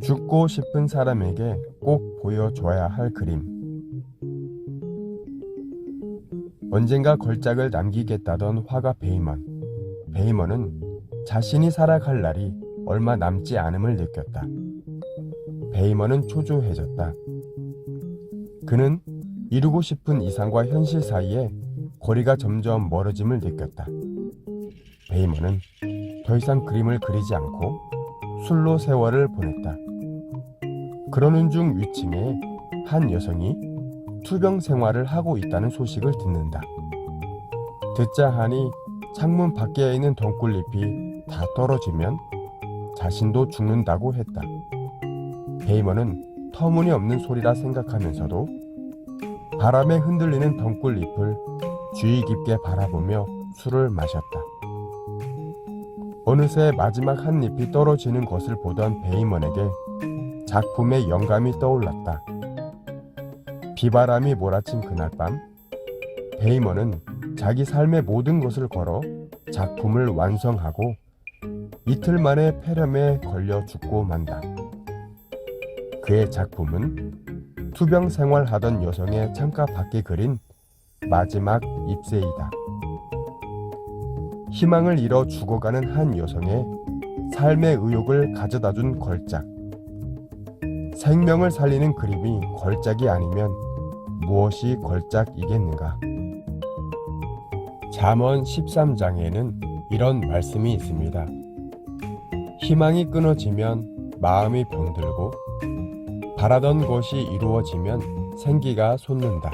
죽고 싶은 사람에게 꼭 보여줘야 할 그림. 언젠가 걸작을 남기겠다던 화가 베이먼. 베이먼은 자신이 살아갈 날이 얼마 남지 않음을 느꼈다. 베이먼은 초조해졌다. 그는 이루고 싶은 이상과 현실 사이에 거리가 점점 멀어짐을 느꼈다. 베이먼은 더 이상 그림을 그리지 않고 술로 세월을 보냈다. 그러는 중 위층에 한 여성이 투병 생활을 하고 있다는 소식을 듣는다. 듣자 하니 창문 밖에 있는 덩굴잎이 다 떨어지면 자신도 죽는다고 했다. 베이먼은 터무니없는 소리라 생각하면서도 바람에 흔들리는 덩굴 잎을 주의 깊게 바라보며 술을 마셨다. 어느새 마지막 한 잎이 떨어지는 것을 보던 베이먼에게 작품의 영감이 떠올랐다. 비바람이 몰아친 그날 밤, 베이먼은 자기 삶의 모든 것을 걸어 작품을 완성하고 이틀 만에 폐렴에 걸려 죽고 만다. 그의 작품은 투병 생활하던 여성의 창가 밖에 그린 마지막 잎새이다. 희망을 잃어 죽어가는 한 여성의 삶의 의욕을 가져다 준 걸작. 생명을 살리는 그림이 걸작이 아니면 무엇이 걸작이겠는가? 잠언 13장에는 이런 말씀이 있습니다. 희망이 끊어지면 마음이 병들고 바라던 것이 이루어지면 생기가 솟는다.